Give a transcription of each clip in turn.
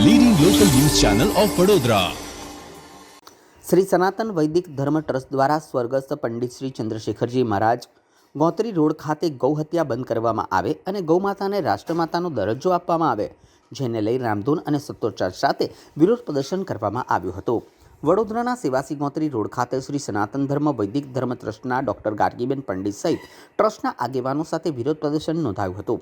Channel of Vadodara Shri Sanatan Vaidik Dharma trust દ્વારા સ્વર્ગસ્થ Pandit Shri Chandrashekharji Maharaj Gotri road ખાતે ગૌહત્યા બંધ કરવામાં આવે અને ગૌમાતાને રાષ્ટ્રમાતાનો દરજ્જો આપવામાં આવે, જેને લઈ રામધૂન અને સત્રોચ્ચાર સાથે વિરોધ પ્રદર્શન કરવામાં આવ્યું હતું. વડોદરાના સેવાસી ગોત્રી રોડ ખાતે શ્રી સનાતન ધર્મ, વૈદિક ધર્મ ટ્રસ્ટના ડોક્ટર ગાર્ગીબેન પંડિત સહિત ટ્રસ્ટના આગેવાનો સાથે વિરોધ પ્રદર્શન નોંધાયું હતું.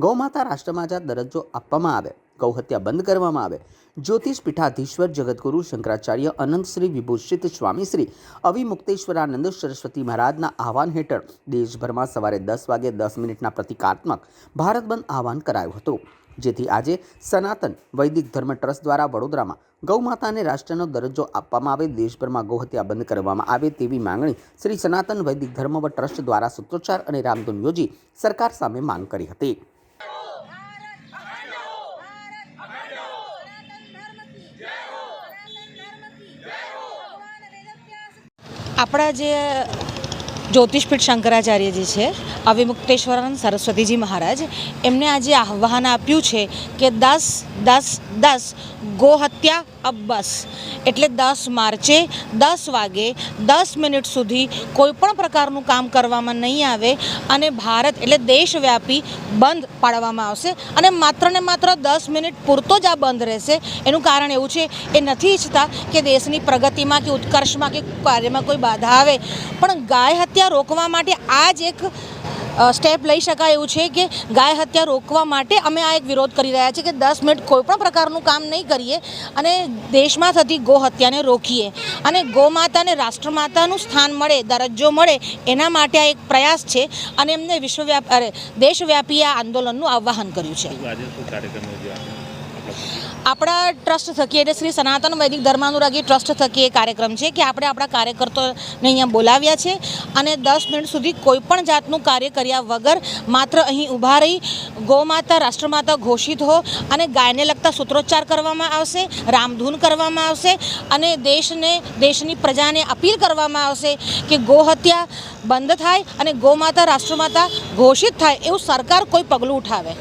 ગૌમાતા રાષ્ટ્રમાજા દરજ્જો આપવામાં આવે. ગૌહત્યા બંધ કરવામાં આવે. જ્યોતિષ પીઠાધીશ્વર જગતગુરુ શંકરાચાર્ય, અનંત શ્રી વિભૂષિત સ્વામી શ્રી અવિમુક્તેશ્વરાનંદ સરસ્વતી મહારાજના આહવાન હેઠળ દેશભરમાં સવારે દસ વાગે દસ મિનિટના પ્રતિકાત્મક ભારત બંધ આહવાન કરાયું હતું. જેથી આજે સનાતન વૈદિક ધર્મ ટ્રસ્ટ દ્વારા વડોદરામાં ગૌમાતાને રાષ્ટ્રનો દરજ્જો આપવામાં આવે, દેશભરમાં ગૌહત્યા બંધ કરવામાં આવે તેવી માંગણી શ્રી સનાતન વૈદિક ધર્મ ટ્રસ્ટ દ્વારા સૂત્રોચ્ચાર અને રામધૂન યોજી સરકાર સામે માંગ કરી હતી. આપણા જે જ્યોતિષપીઠ શંકરાચાર્યજી છે અવિમુક્તેશ્વરાનંદ સરસ્વતીજી મહારાજ, એમને આજે આહ્વાન આપ્યું છે કે દસ દસ દસ ગોહત્યા અબ બસ. એટલે દસ માર્ચે દસ વાગે દસ મિનિટ સુધી કોઈપણ પ્રકારનું કામ કરવામાં નહીં આવે અને ભારત એટલે દેશવ્યાપી બંધ પાડવામાં આવશે અને માત્ર ને માત્ર દસ મિનિટ પૂરતો જ આ બંધ રહેશે. એનું કારણ એવું છે, એ નથી ઈચ્છતા કે દેશની પ્રગતિમાં કે ઉત્કર્ષમાં કે કાર્યમાં કોઈ બાધા આવે. પણ ગાય હત્યા રોકવા માટે આ જ એક સ્ટેપ લઈ શકાય એવું છે કે ગાય હત્યા રોકવા માટે અમે આ એક વિરોધ કરી રહ્યા છીએ કે દસ મિનિટ કોઈ પણ પ્રકારનું કામ નહીં કરીએ અને દેશમાં થતી ગો હત્યાને રોકીએ. અને ગોમાતાને રાષ્ટ્રમાતાનું સ્થાન મળે, દરજ્જો મળે, એના માટે આ એક પ્રયાસ છે અને એમને વિશ્વવ્યાપ, અરે, દેશવ્યાપી આ આંદોલનનું આહ્વાન કર્યું છે. આપણા ટ્રસ્ટ થકી એટલે શ્રી સનાતન વૈદિક ધર્માનુરાગી ટ્રસ્ટ થકી એ કાર્યક્રમ છે કે આપણે આપણા કાર્યકર્તાઓને અહીંયા બોલાવ્યા છે અને દસ મિનિટ સુધી કોઈ પણ જાતનું કાર્ય કર્યા વગર માત્ર અહીં ઊભા રહી ગૌમાતા, રાષ્ટ્રમાતા ઘોષિત હો અને ગાયને લગતા સૂત્રોચ્ચાર કરવામાં આવશે, રામધૂન કરવામાં આવશે અને દેશને, દેશની પ્રજાને અપીલ કરવામાં આવશે કે ગોહત્યા બંધ થાય અને ગૌમાતા, રાષ્ટ્રમાતા ઘોષિત થાય એવું સરકાર કોઈ પગલું ઉઠાવે.